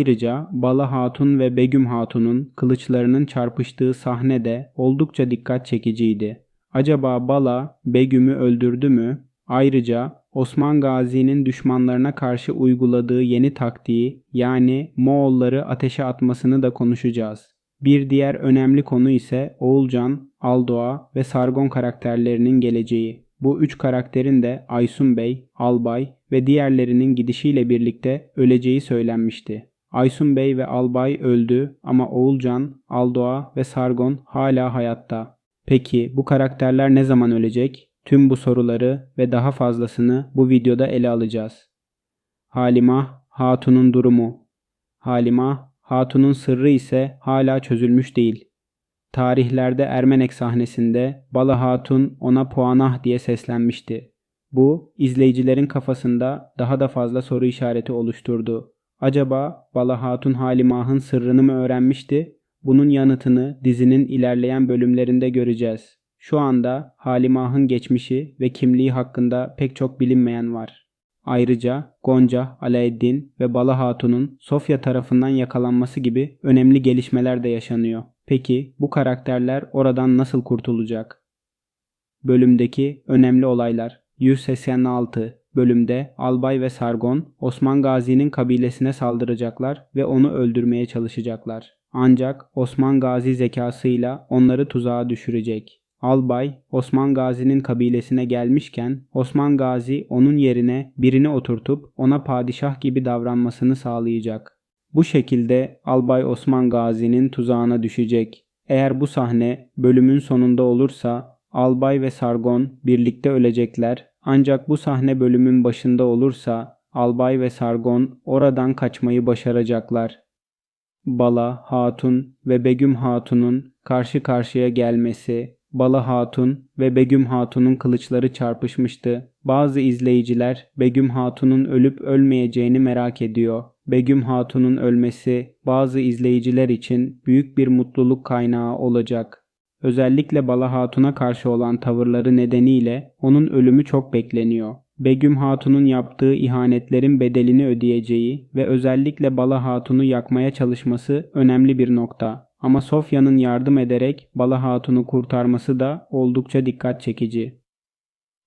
Ayrıca Bala Hatun ve Begüm Hatun'un kılıçlarının çarpıştığı sahne de oldukça dikkat çekiciydi. Acaba Bala Begüm'ü öldürdü mü? Ayrıca Osman Gazi'nin düşmanlarına karşı uyguladığı yeni taktiği yani Moğolları ateşe atmasını da konuşacağız. Bir diğer önemli konu ise Oğulcan, Aldoğa ve Sargon karakterlerinin geleceği. Bu üç karakterin de Aysun Bey, Albay ve diğerlerinin gidişiyle birlikte öleceği söylenmişti. Aysun Bey ve Albay öldü ama Oğulcan, Aldoğa ve Sargon hala hayatta. Peki bu karakterler ne zaman ölecek? Tüm bu soruları ve daha fazlasını bu videoda ele alacağız. Halimah Hatun'un durumu Halimah Hatun'un sırrı ise hala çözülmüş değil. Tarihlerde Ermenek sahnesinde Bala Hatun ona Puanah diye seslenmişti. Bu izleyicilerin kafasında daha da fazla soru işareti oluşturdu. Acaba Bala Hatun Halimah'ın sırrını mı öğrenmişti? Bunun yanıtını dizinin ilerleyen bölümlerinde göreceğiz. Şu anda Halimah'ın geçmişi ve kimliği hakkında pek çok bilinmeyen var. Ayrıca Gonca, Alaeddin ve Bala Hatun'un Sofya tarafından yakalanması gibi önemli gelişmeler de yaşanıyor. Peki bu karakterler oradan nasıl kurtulacak? Bölümdeki önemli olaylar 186 bölümde Albay ve Sargon Osman Gazi'nin kabilesine saldıracaklar ve onu öldürmeye çalışacaklar. Ancak Osman Gazi zekasıyla onları tuzağa düşürecek. Albay Osman Gazi'nin kabilesine gelmişken Osman Gazi onun yerine birini oturtup ona padişah gibi davranmasını sağlayacak. Bu şekilde Albay Osman Gazi'nin tuzağına düşecek. Eğer bu sahne bölümün sonunda olursa Albay ve Sargon birlikte ölecekler ancak bu sahne bölümün başında olursa Albay ve Sargon oradan kaçmayı başaracaklar. Bala Hatun ve Begüm Hatun'un karşı karşıya gelmesi, Bala Hatun ve Begüm Hatun'un kılıçları çarpışmıştı. Bazı izleyiciler Begüm Hatun'un ölüp ölmeyeceğini merak ediyor. Begüm Hatun'un ölmesi bazı izleyiciler için büyük bir mutluluk kaynağı olacak. Özellikle Bala Hatun'a karşı olan tavırları nedeniyle onun ölümü çok bekleniyor. Begüm Hatun'un yaptığı ihanetlerin bedelini ödeyeceği ve özellikle Bala Hatun'u yakmaya çalışması önemli bir nokta. Ama Sofya'nın yardım ederek Bala Hatun'u kurtarması da oldukça dikkat çekici.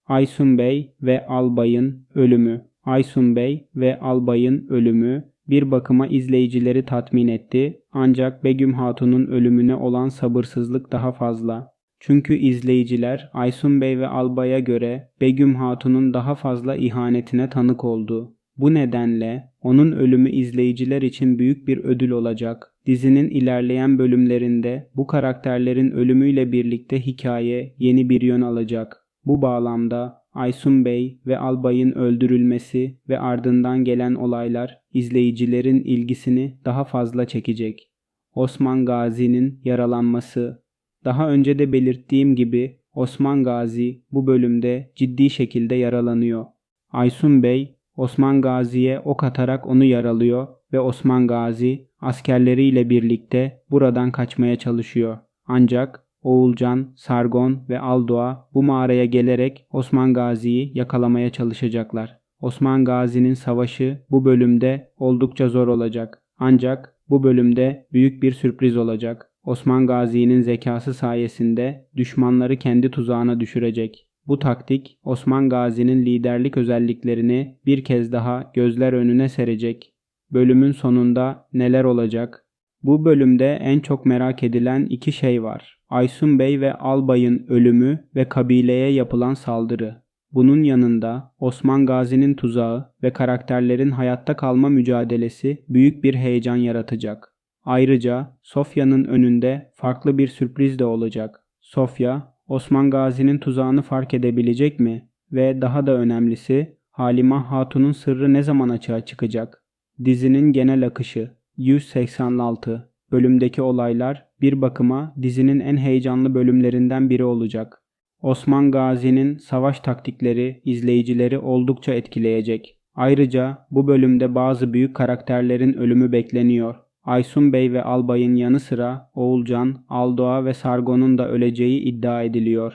Aysun Bey ve Albay'ın ölümü Aysun Bey ve Albay'ın ölümü bir bakıma izleyicileri tatmin etti ancak Begüm Hatun'un ölümüne olan sabırsızlık daha fazla. Çünkü izleyiciler Aysun Bey ve Albay'a göre Begüm Hatun'un daha fazla ihanetine tanık oldu. Bu nedenle onun ölümü izleyiciler için büyük bir ödül olacak. Dizinin ilerleyen bölümlerinde bu karakterlerin ölümüyle birlikte hikaye yeni bir yön alacak. Bu bağlamda Aysun Bey ve Albay'ın öldürülmesi ve ardından gelen olaylar izleyicilerin ilgisini daha fazla çekecek. Osman Gazi'nin yaralanması. Daha önce de belirttiğim gibi Osman Gazi bu bölümde ciddi şekilde yaralanıyor. Aysun Bey Osman Gazi'ye ok atarak onu yaralıyor ve Osman Gazi askerleriyle birlikte buradan kaçmaya çalışıyor. Ancak Oğulcan, Sargon ve Aldoğa bu mağaraya gelerek Osman Gazi'yi yakalamaya çalışacaklar. Osman Gazi'nin savaşı bu bölümde oldukça zor olacak. Ancak bu bölümde büyük bir sürpriz olacak. Osman Gazi'nin zekası sayesinde düşmanları kendi tuzağına düşürecek. Bu taktik Osman Gazi'nin liderlik özelliklerini bir kez daha gözler önüne serecek. Bölümün sonunda neler olacak? Bu bölümde en çok merak edilen iki şey var. Aysun Bey ve Albay'ın ölümü ve kabileye yapılan saldırı. Bunun yanında Osman Gazi'nin tuzağı ve karakterlerin hayatta kalma mücadelesi büyük bir heyecan yaratacak. Ayrıca Sofya'nın önünde farklı bir sürpriz de olacak. Sofya, Osman Gazi'nin tuzağını fark edebilecek mi? Ve daha da önemlisi Halimah Hatun'un sırrı ne zaman açığa çıkacak? Dizinin genel akışı 186 bölümdeki olaylar bir bakıma dizinin en heyecanlı bölümlerinden biri olacak. Osman Gazi'nin savaş taktikleri izleyicileri oldukça etkileyecek. Ayrıca bu bölümde bazı büyük karakterlerin ölümü bekleniyor. Aysun Bey ve Albay'ın yanı sıra Oğulcan, Aldoğa ve Sargon'un da öleceği iddia ediliyor.